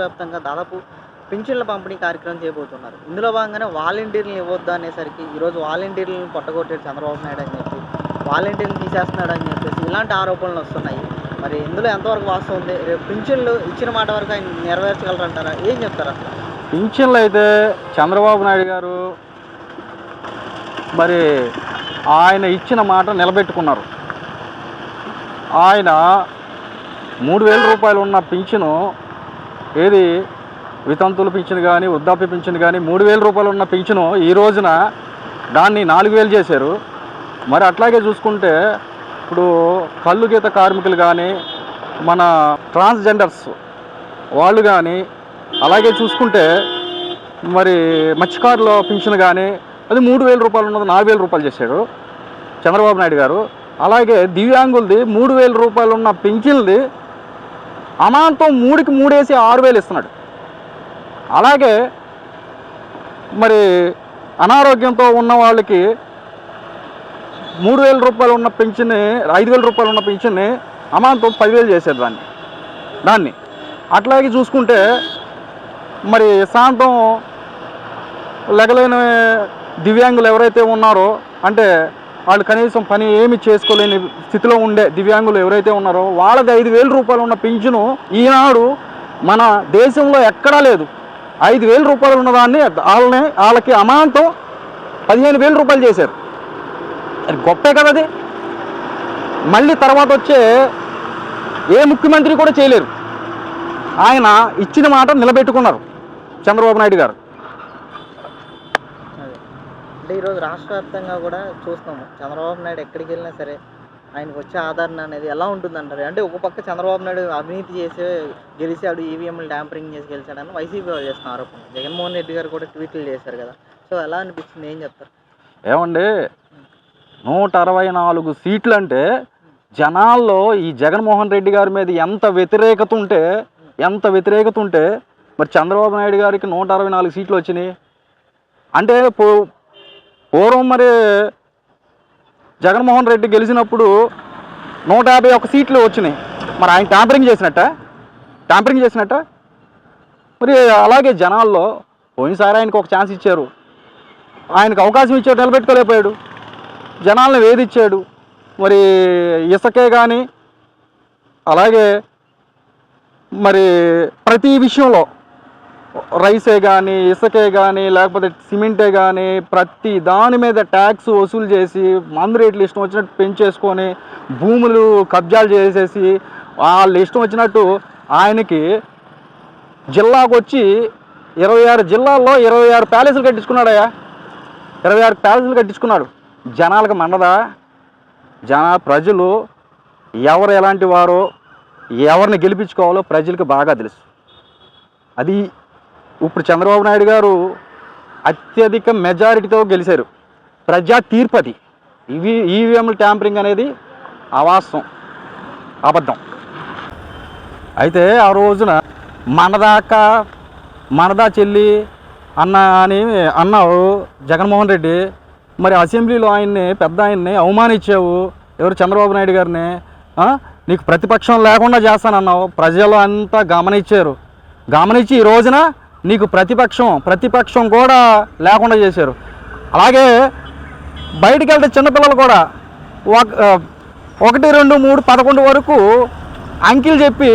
వ్యాప్తంగా దాదాపు పింఛన్ల పంపిణీ కార్యక్రమం చేయబోతున్నారు. ఇందులో భాగంగానే వాలంటీర్లు ఇవ్వద్దు అనేసరికి ఈరోజు వాలంటీర్లను పొట్టగొట్టాడు చంద్రబాబు నాయుడు అని చెప్పి వాలంటీర్లు తీసేస్తున్నాడు అని చెప్పేసి ఇలాంటి ఆరోపణలు వస్తున్నాయి. మరి ఇందులో ఎంతవరకు వాస్తవం ఉంది? రేపు పింఛన్లు ఇచ్చిన మాట వరకు ఆయన నెరవేర్చగలరంటారా? ఏం చెప్తారు అసలు? పింఛన్లు అయితే చంద్రబాబు నాయుడు గారు మరి ఆయన ఇచ్చిన మాట నిలబెట్టుకున్నారు. ఆయన మూడు వేల రూపాయలు ఉన్న పింఛను ఏది? వితంతుల పింఛను కానీ వృద్ధాప్య పింఛను కానీ మూడు వేల రూపాయలు ఉన్న పింఛను ఈ రోజున దాన్ని నాలుగు వేలు చేశారు. మరి అట్లాగే చూసుకుంటే ఇప్పుడు కళ్ళు గీత కార్మికులు కానీ మన ట్రాన్స్జెండర్స్ వాళ్ళు కానీ అలాగే చూసుకుంటే మరి మత్స్యకారుల పింఛన్ కానీ అది మూడు వేల రూపాయలు ఉన్నది నాలుగు వేల రూపాయలు చేశాడు చంద్రబాబు నాయుడు గారు. అలాగే దివ్యాంగులది మూడు వేల రూపాయలు ఉన్న పింఛన్ది అమాంతం మూడుకి మూడేసి ఆరు వేలు ఇస్తున్నాడు. అలాగే మరి అనారోగ్యంతో ఉన్న వాళ్ళకి మూడు వేల రూపాయలు ఉన్న పెన్షన్ని ఐదు వేల రూపాయలు ఉన్న పెన్షన్ని అమాంతం పదివేలు చేశారు దాన్ని. దాన్ని. అట్లాగే చూసుకుంటే మరి శాంతం లెగలేని దివ్యాంగులు ఎవరైతే ఉన్నారో అంటే వాళ్ళు కనీసం పని ఏమి చేసుకోలేని స్థితిలో ఉండే దివ్యాంగులు ఎవరైతే ఉన్నారో వాళ్ళది ఐదు వేల రూపాయలు ఉన్న పింఛను ఈనాడు మన దేశంలో ఎక్కడా లేదు. ఐదు వేల రూపాయలు ఉన్నదాన్ని వాళ్ళని వాళ్ళకి అమాంతం పదిహేను వేల రూపాయలు చేశారు. అది గొప్పే కదా అది. మళ్ళీ తర్వాత వచ్చే ఏ ముఖ్యమంత్రి కూడా చేయలేరు. ఆయన ఇచ్చిన మాట నిలబెట్టుకున్నారు చంద్రబాబు నాయుడు గారు. అంటే ఈరోజు రాష్ట్ర వ్యాప్తంగా కూడా చూస్తాము చంద్రబాబు నాయుడు ఎక్కడికి వెళ్ళినా సరే ఆయనకు వచ్చే ఆదరణ అనేది ఎలా ఉంటుందంటారు? అంటే ఒక పక్క చంద్రబాబు నాయుడు అవినీతి చేసి గెలిచాడు ఈవీఎంలు ట్యాంపరింగ్ చేసి గెలిచాడని వైసీపీ వాళ్ళు చేస్తున్న ఆరోపణ జగన్మోహన్ రెడ్డి గారు కూడా ట్వీట్లు చేశారు కదా. సో ఎలా అనిపిస్తుంది? ఏం చెప్తారు? ఏమండి నూట అరవై నాలుగు సీట్లు అంటే జనాల్లో ఈ జగన్మోహన్ రెడ్డి గారి మీద ఎంత వ్యతిరేకత ఉంటే ఎంత వ్యతిరేకత ఉంటే మరి చంద్రబాబు నాయుడు గారికి నూట అరవై నాలుగు సీట్లు వచ్చినాయి. అంటే పూర్వం మరి జగన్మోహన్ రెడ్డి గెలిచినప్పుడు నూట యాభై ఒక్క సీట్లు వచ్చినాయి. మరి ఆయన ట్యాంపరింగ్ చేసినట్ట? ట్యాంపరింగ్ చేసినట్ట? మరి అలాగే జనాల్లో పోయినసారి ఆయనకు ఒక ఛాన్స్ ఇచ్చారు. ఆయనకు అవకాశం ఇచ్చాడు నిలబెట్టుకోలేకపోయాడు. జనాలను వేధించాడు. మరి ఇసుకే కానీ అలాగే మరి ప్రతి విషయంలో రైసే కానీ ఇసుకే కానీ లేకపోతే సిమెంటే కానీ ప్రతి దాని మీద ట్యాక్స్ వసూలు చేసి మందు రేట్లు ఇష్టం వచ్చినట్టు పెంచేసుకొని భూములు కబ్జాలు చేసేసి వాళ్ళు ఇష్టం వచ్చినట్టు ఆయనకి జిల్లాకు వచ్చి ఇరవై ఆరు జిల్లాల్లో ఇరవై ఆరు ప్యాలెస్లు కట్టించుకున్నాడయ్యా. ఇరవై ఆరు ప్యాలెస్లు కట్టించుకున్నాడు. జనాలకు మండదా జన ప్రజలు ఎవరు ఎలాంటి వారో ఎవరిని గెలిపించుకోవాలో ప్రజలకు బాగా తెలుసు. అది ఇప్పుడు చంద్రబాబు నాయుడు గారు అత్యధిక మెజారిటీతో గెలిచారు. ప్రజా తీర్పది ఇవి ఈవీఎంల ట్యాంపరింగ్ అనేది అవాస్తవం. అబద్ధం. అయితే ఆ రోజున మనదాకా మనదా చెల్లి అన్న అని అన్నావు జగన్మోహన్ రెడ్డి. మరి అసెంబ్లీలో ఆయన్ని పెద్ద ఆయన్ని అవమానించావు. ఎవరు చంద్రబాబు నాయుడు గారిని? నీకు ప్రతిపక్షం లేకుండా చేస్తానన్నావు. ప్రజలు అంతా గమనించారు. గమనించి ఈ రోజున నీకు ప్రతిపక్షం ప్రతిపక్షం కూడా లేకుండా చేశారు. అలాగే బయటికి వెళ్తే చిన్నపిల్లలు కూడా ఒక ఒకటి రెండు మూడు పదకొండు వరకు అంకిలు చెప్పి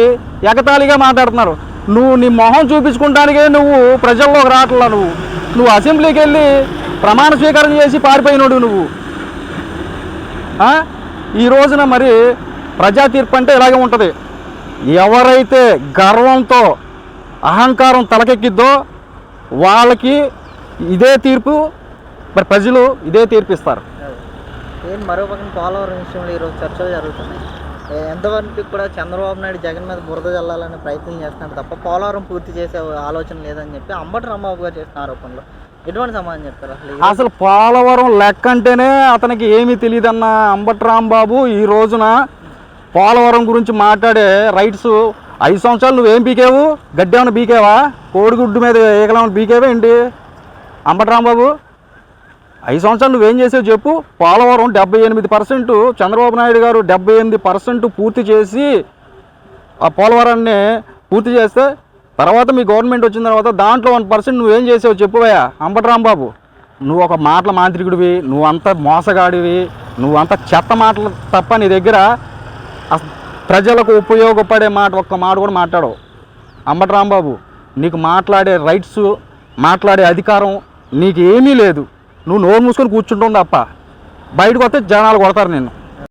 ఎగతాళిగా మాట్లాడుతున్నారు. నువ్వు నీ మొహం చూపించుకుంటానికే నువ్వు ప్రజల్లోకి రావట్లా నువ్వు. నువ్వు అసెంబ్లీకి వెళ్ళి ప్రమాణ స్వీకారం చేసి పారిపోయినోడు నువ్వు. ఈ రోజున మరి ప్రజా తీర్పు అంటే ఇలాగే ఉంటుంది. ఎవరైతే గర్వంతో అహంకారం తలకెక్కిద్దో వాళ్ళకి ఇదే తీర్పు మరి ప్రజలు ఇదే తీర్పు ఇస్తారు మరో పక్కన పోలవరం విషయంలో ఈరోజు చర్చలు జరుగుతున్నాయి. ఎంతవరకు కూడా చంద్రబాబు నాయుడు జగన్ మీద బురద చల్లాలని ప్రయత్నం చేస్తున్నాడు తప్ప పోలవరం పూర్తి చేసే ఆలోచన లేదని చెప్పి అంబటి రాంబాబు గారు చేసిన ఆరోపణలు. ఎటువంటి సమాధానం చెప్తారు అసలు అసలు పోలవరం లెక్క అంటేనే అతనికి ఏమీ తెలియదన్న అంబటి రాంబాబు ఈ రోజున పోలవరం గురించి మాట్లాడే రైట్స్ ఐదు సంవత్సరాలు నువ్వేం పీకేవు? గడ్డి ఏమైనా బీకేవా కోడిగుడ్డు మీద ఏకలేమన్నా పీకేవా ఏంటి? అంబటరాంబాబు ఐదు సంవత్సరాలు నువ్వేం చేసావు చెప్పు? పోలవరం డెబ్బై ఎనిమిది పర్సెంట్ చంద్రబాబు నాయుడు గారు డెబ్బై ఎనిమిది పర్సెంట్ పూర్తి చేసి ఆ పోలవరాన్ని పూర్తి చేస్తే తర్వాత మీ గవర్నమెంట్ వచ్చిన తర్వాత దాంట్లో వన్ పర్సెంట్ నువ్వేం చేసావు చెప్పువయ్యా అంబటరాంబాబు నువ్వు ఒక మాటల మాంత్రికుడివి నువ్వంత మోసగాడివి నువ్వంత చెత్త మాటలు తప్ప నీ దగ్గర ప్రజలకు ఉపయోగపడే మాట ఒక్క మాట కూడా మాట్లాడవు. అంబటరాంబాబు నీకు మాట్లాడే రైట్స్ మాట్లాడే అధికారం నీకు ఏమీ లేదు. నువ్వు నోరు మూసుకొని కూర్చుంటుంది తప్ప బయటకు వస్తే జనాలు కొడతారు నిన్ను.